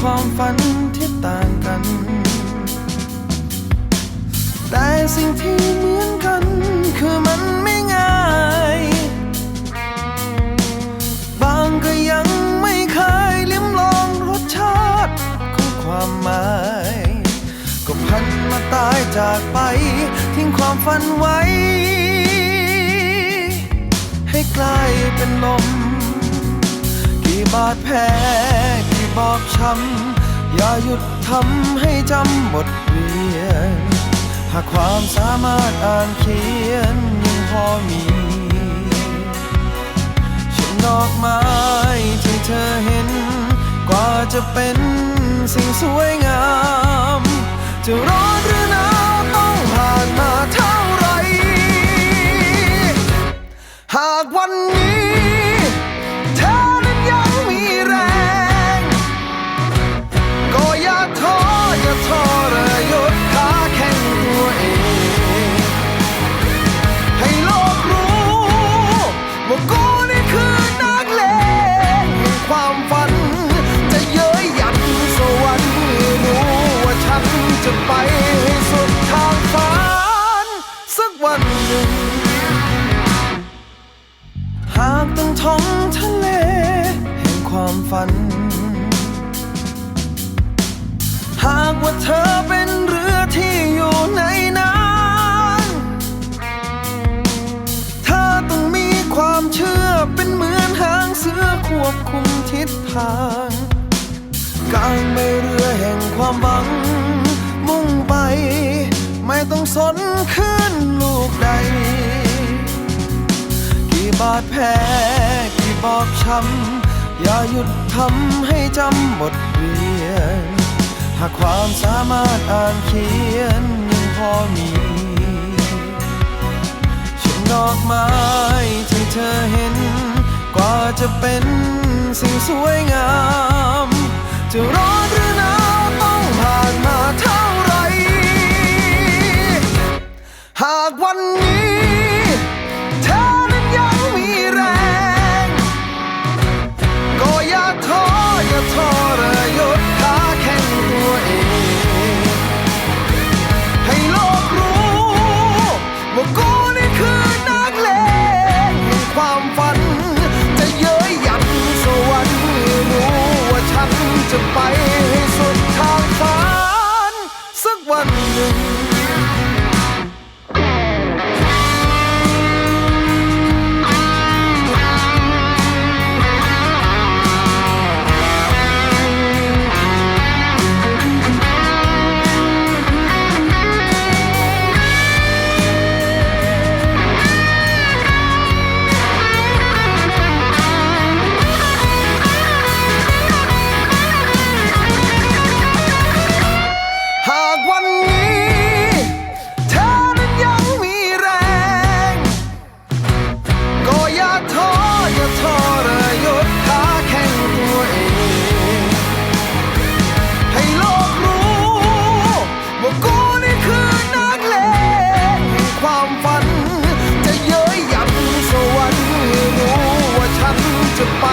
ความฝันที่ต่างกัน แต่สิ่งที่เหมือนกัน คือมันไม่ง่าย บางก็ยังไม่เคยลิ้มลองรสชาติของความหมาย ก็พันมาตายจากไป ทิ้งความฝันไว้ ให้กลายเป็นลม กี่บาดแผล บอบช้ำ อย่าหยุดทำให้จำบทเรียน หากความสามารถอ่านเขียนยังพอมีฉันดอกไม้ที่เธอเห็น กว่าจะเป็นสิ่งสวยงาม ฝัน หากว่าเธอเป็นเรือที่อยู่ในนั้นเธอต้องมีความเชื่อเป็นเหมือนหางเสือควบคุมทิศทางกลางใบเรือแห่งความหวัง มุ่งไป ไม่ต้องสนขึ้นลูกใด กี่บาดแผลกี่บอบช้ำ อย่าหยุดทำให้จำบทเรียน หากความสามารถอ่านเขียนยังพอมีฉันดอกไม้ที่เธอเห็น กว่าจะเป็นสิ่งสวยงาม จะรอ คือนักเลงความฝัน จะเย้ยหยันสวรรค์ให้รู้ว่าฉันจะไป